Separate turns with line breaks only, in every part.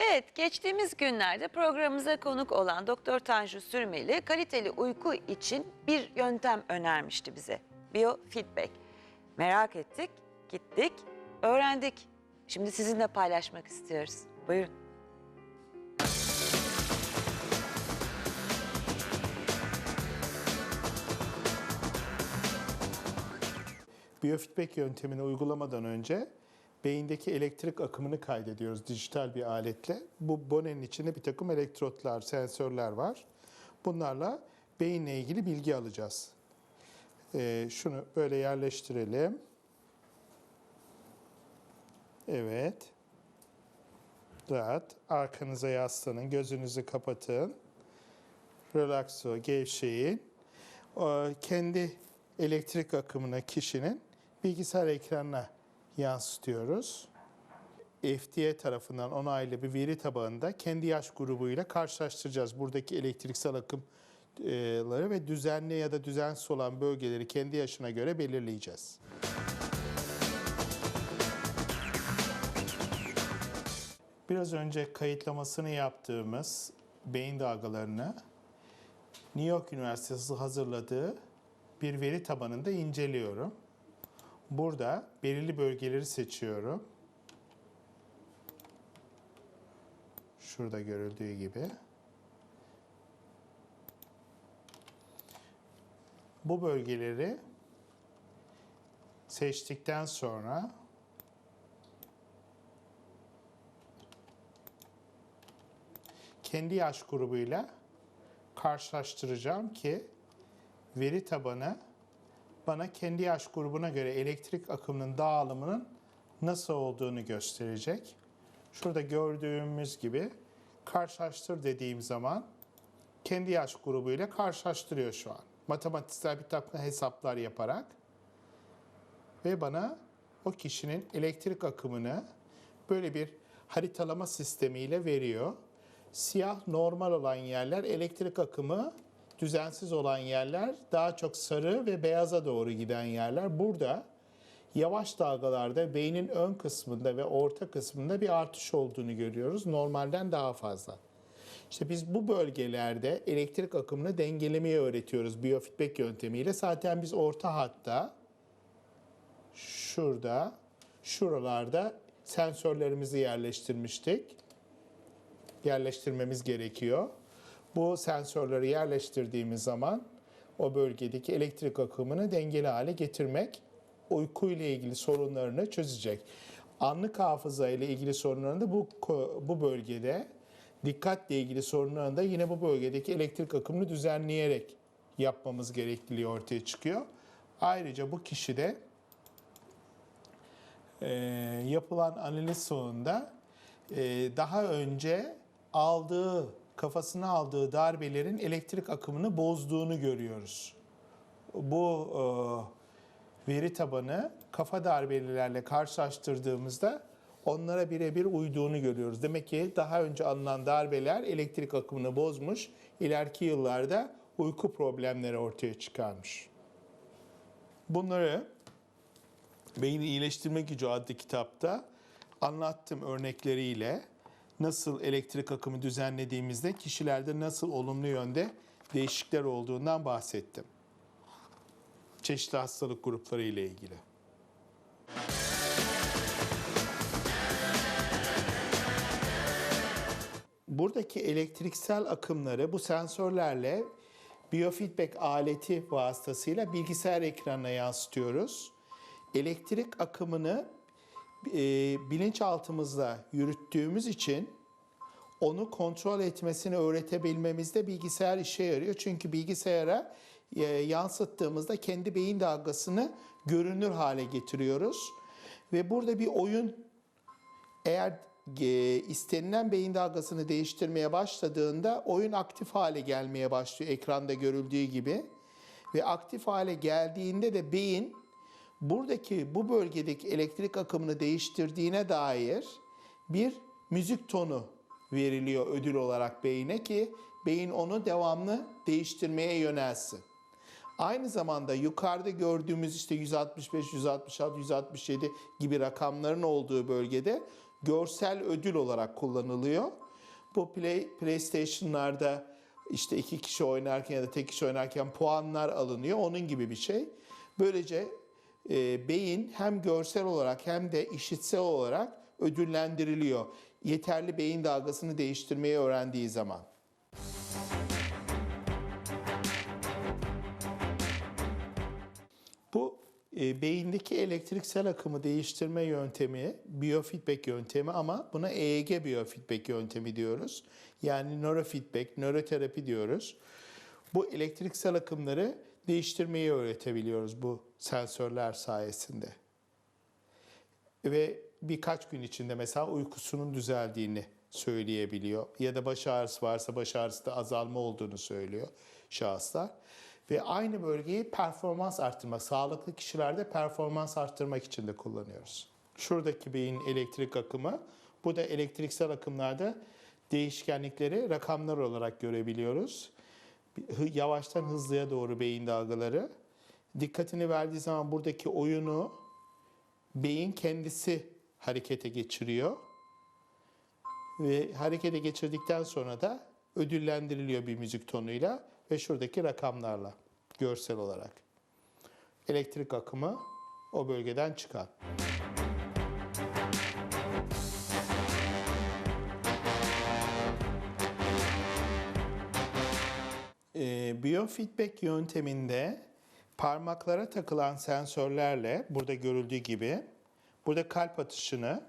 Evet, geçtiğimiz günlerde programımıza konuk olan Doktor Tanju Sürmeli kaliteli uyku için bir yöntem önermişti bize. Biofeedback. Merak ettik, gittik, öğrendik. Şimdi sizinle paylaşmak istiyoruz. Buyurun.
Biyofeedback yöntemini uygulamadan önce beyindeki elektrik akımını kaydediyoruz dijital bir aletle. Bu bonenin içinde bir takım elektrotlar, sensörler var. Bunlarla beyinle ilgili bilgi alacağız. Ee, şunu böyle yerleştirelim. Evet. Rahat. Arkanıza yaslanın, gözünüzü kapatın. Relaxo, gevşeyin. O, kendi elektrik akımını kişinin bilgisayar ekranına yansıtıyoruz. FDA tarafından onaylı bir veri tabanında kendi yaş grubuyla karşılaştıracağız. Buradaki elektriksel akımları ve düzenli ya da düzensiz olan bölgeleri kendi yaşına göre belirleyeceğiz. Biraz önce kayıtlamasını yaptığımız beyin dalgalarını New York Üniversitesi hazırladığı bir veri tabanında inceliyorum. Burada belirli bölgeleri seçiyorum. Şurada görüldüğü gibi. Bu bölgeleri seçtikten sonra kendi yaş grubuyla karşılaştıracağım ki veri tabanı bana kendi yaş grubuna göre elektrik akımının dağılımının nasıl olduğunu gösterecek. Şurada gördüğümüz gibi karşılaştır dediğim zaman kendi yaş grubuyla karşılaştırıyor şu an. Matematiksel bir takım hesaplar yaparak ve bana o kişinin elektrik akımını böyle bir haritalama sistemiyle veriyor. Siyah normal olan yerler elektrik akımı düzensiz olan yerler daha çok sarı ve beyaza doğru giden yerler. Burada yavaş dalgalarda beynin ön kısmında ve orta kısmında bir artış olduğunu görüyoruz. Normalden daha fazla. İşte biz bu bölgelerde elektrik akımını dengelemeyi öğretiyoruz biyofeedback yöntemiyle. Zaten biz orta hatta şurada, şuralarda sensörlerimizi yerleştirmiştik. Yerleştirmemiz gerekiyor. Bu sensörleri yerleştirdiğimiz zaman o bölgedeki elektrik akımını dengeli hale getirmek uyku ile ilgili sorunlarını çözecek. Anlık hafıza ile ilgili sorunlarını da bu bu bölgede dikkatle ilgili sorunlarını da yine bu bölgedeki elektrik akımını düzenleyerek yapmamız gerekliliği ortaya çıkıyor. Ayrıca bu kişide e, yapılan analiz sonunda e, daha önce aldığı kafasına aldığı darbelerin elektrik akımını bozduğunu görüyoruz. Bu e, veri tabanı kafa darbelerle karşılaştırdığımızda onlara birebir uyduğunu görüyoruz. Demek ki daha önce alınan darbeler elektrik akımını bozmuş, ileriki yıllarda uyku problemleri ortaya çıkarmış. Bunları Beyni İyileştirmek Gücü adlı kitapta anlattığım örnekleriyle nasıl elektrik akımı düzenlediğimizde kişilerde nasıl olumlu yönde değişiklikler olduğundan bahsettim. Çeşitli hastalık grupları ile ilgili. Buradaki elektriksel akımları bu sensörlerle biyofeedback aleti vasıtasıyla bilgisayar ekranına yansıtıyoruz. Elektrik akımını e, bilinçaltımızda yürüttüğümüz için onu kontrol etmesini öğretebilmemizde bilgisayar işe yarıyor. Çünkü bilgisayara e, yansıttığımızda kendi beyin dalgasını görünür hale getiriyoruz. Ve burada bir oyun eğer e, istenilen beyin dalgasını değiştirmeye başladığında oyun aktif hale gelmeye başlıyor ekranda görüldüğü gibi. Ve aktif hale geldiğinde de beyin buradaki bu bölgedeki elektrik akımını değiştirdiğine dair bir müzik tonu veriliyor ödül olarak beyine ki beyin onu devamlı değiştirmeye yönelsin. Aynı zamanda yukarıda gördüğümüz işte 165, 166, 167 gibi rakamların olduğu bölgede görsel ödül olarak kullanılıyor. Bu play, PlayStation'larda işte iki kişi oynarken ya da tek kişi oynarken puanlar alınıyor. Onun gibi bir şey. Böylece e, beyin hem görsel olarak hem de işitsel olarak ödüllendiriliyor. Yeterli beyin dalgasını değiştirmeyi öğrendiği zaman. Bu e, beyindeki elektriksel akımı değiştirme yöntemi biofeedback yöntemi ama buna EEG biofeedback yöntemi diyoruz. Yani neurofeedback, nöroterapi diyoruz. Bu elektriksel akımları değiştirmeyi öğretebiliyoruz bu sensörler sayesinde. Ve birkaç gün içinde mesela uykusunun düzeldiğini söyleyebiliyor. Ya da baş ağrısı varsa baş ağrısında azalma olduğunu söylüyor şahıslar. Ve aynı bölgeyi performans arttırmak, sağlıklı kişilerde performans arttırmak için de kullanıyoruz. Şuradaki beyin elektrik akımı, bu da elektriksel akımlarda değişkenlikleri rakamlar olarak görebiliyoruz. Yavaştan hızlıya doğru beyin dalgaları. Dikkatini verdiği zaman buradaki oyunu beyin kendisi harekete geçiriyor. Ve harekete geçirdikten sonra da ödüllendiriliyor bir müzik tonuyla ve şuradaki rakamlarla görsel olarak. Elektrik akımı o bölgeden çıkan. Biofeedback yönteminde parmaklara takılan sensörlerle burada görüldüğü gibi burada kalp atışını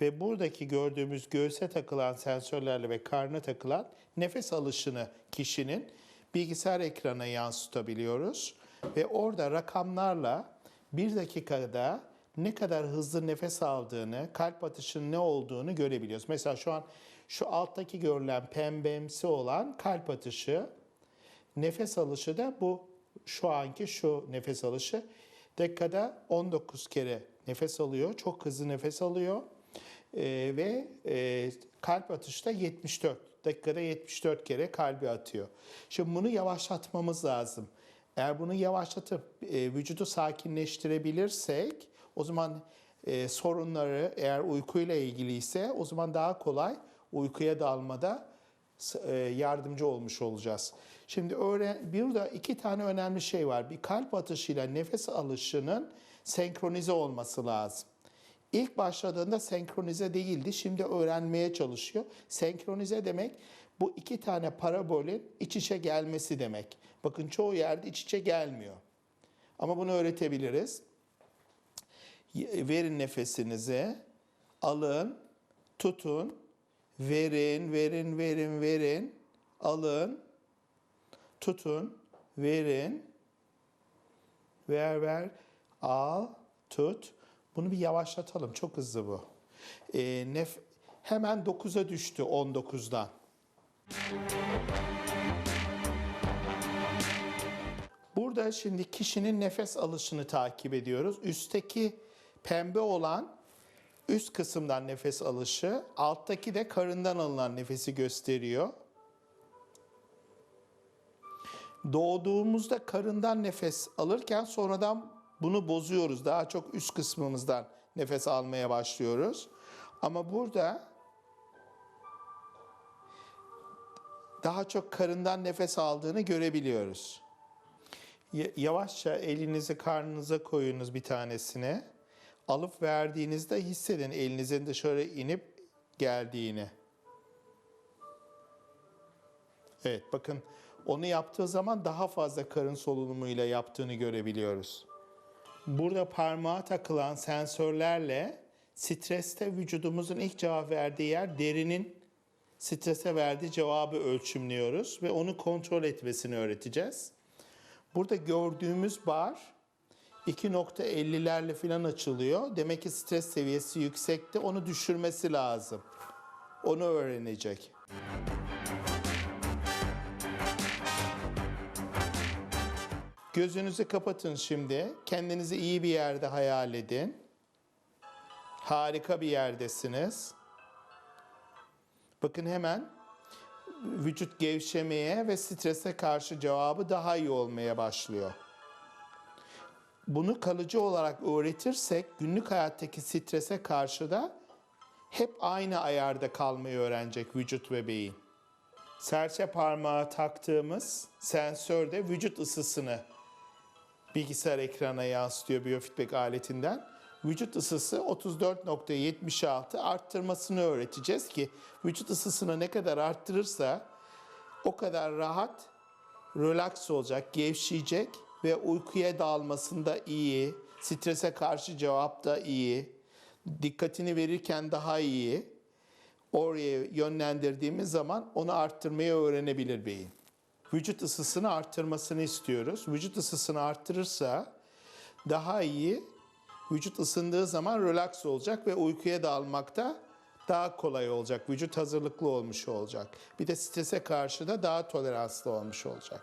ve buradaki gördüğümüz göğse takılan sensörlerle ve karnına takılan nefes alışını kişinin bilgisayar ekranına yansıtabiliyoruz. Ve orada rakamlarla bir dakikada ne kadar hızlı nefes aldığını, kalp atışının ne olduğunu görebiliyoruz. Mesela şu an şu alttaki görülen pembemsi olan kalp atışı, nefes alışı da bu şu anki şu nefes alışı. Dakikada 19 kere nefes alıyor, çok hızlı nefes alıyor. Ee, ve e, kalp atışı da 74. Dakikada 74 kere kalbi atıyor. Şimdi bunu yavaşlatmamız lazım. Eğer bunu yavaşlatıp e, vücudu sakinleştirebilirsek o zaman e, sorunları eğer uykuyla ilgiliyse o zaman daha kolay uykuya dalmada yardımcı olmuş olacağız. Şimdi öğren, burada iki tane önemli şey var. Bir kalp atışıyla nefes alışının senkronize olması lazım. İlk başladığında senkronize değildi. Şimdi öğrenmeye çalışıyor. Senkronize demek bu iki tane parabolün iç içe gelmesi demek. Bakın çoğu yerde iç içe gelmiyor. Ama bunu öğretebiliriz. Verin nefesinizi. Alın, tutun. Verin, verin, verin, verin. Alın, tutun, verin. Ver, ver, al, tut. Bunu bir yavaşlatalım. Çok hızlı bu. Ee, nef hemen 9'a düştü 19'dan. Burada şimdi kişinin nefes alışını takip ediyoruz. Üstteki pembe olan üst kısımdan nefes alışı, alttaki de karından alınan nefesi gösteriyor. Doğduğumuzda karından nefes alırken sonradan bunu bozuyoruz. Daha çok üst kısmımızdan nefes almaya başlıyoruz. Ama burada daha çok karından nefes aldığını görebiliyoruz. Yavaşça elinizi karnınıza koyunuz bir tanesine. Alıp verdiğinizde hissedin elinizin dışarı inip geldiğini. Evet bakın onu yaptığı zaman daha fazla karın solunumuyla yaptığını görebiliyoruz. Burada parmağa takılan sensörlerle streste vücudumuzun ilk cevap verdiği yer derinin strese verdiği cevabı ölçümlüyoruz ve onu kontrol etmesini öğreteceğiz. Burada gördüğümüz bar 2.50'lerle falan açılıyor. Demek ki stres seviyesi yüksekte. Onu düşürmesi lazım. Onu öğrenecek. Gözünüzü kapatın şimdi. Kendinizi iyi bir yerde hayal edin. Harika bir yerdesiniz. Bakın hemen vücut gevşemeye ve strese karşı cevabı daha iyi olmaya başlıyor. Bunu kalıcı olarak öğretirsek günlük hayattaki strese karşı da hep aynı ayarda kalmayı öğrenecek vücut ve beyin. Serçe parmağı taktığımız sensör de vücut ısısını bilgisayar ekranına yansıtıyor biyofeedback aletinden. Vücut ısısı 34.76 arttırmasını öğreteceğiz ki vücut ısısını ne kadar arttırırsa o kadar rahat, relax olacak, gevşeyecek ve uykuya dalmasında iyi, strese karşı cevap da iyi, dikkatini verirken daha iyi. Oraya yönlendirdiğimiz zaman onu arttırmayı öğrenebilir beyin. Vücut ısısını arttırmasını istiyoruz. Vücut ısısını arttırırsa daha iyi, vücut ısındığı zaman relax olacak ve uykuya dalmakta daha kolay olacak. Vücut hazırlıklı olmuş olacak. Bir de strese karşı da daha toleranslı olmuş olacak.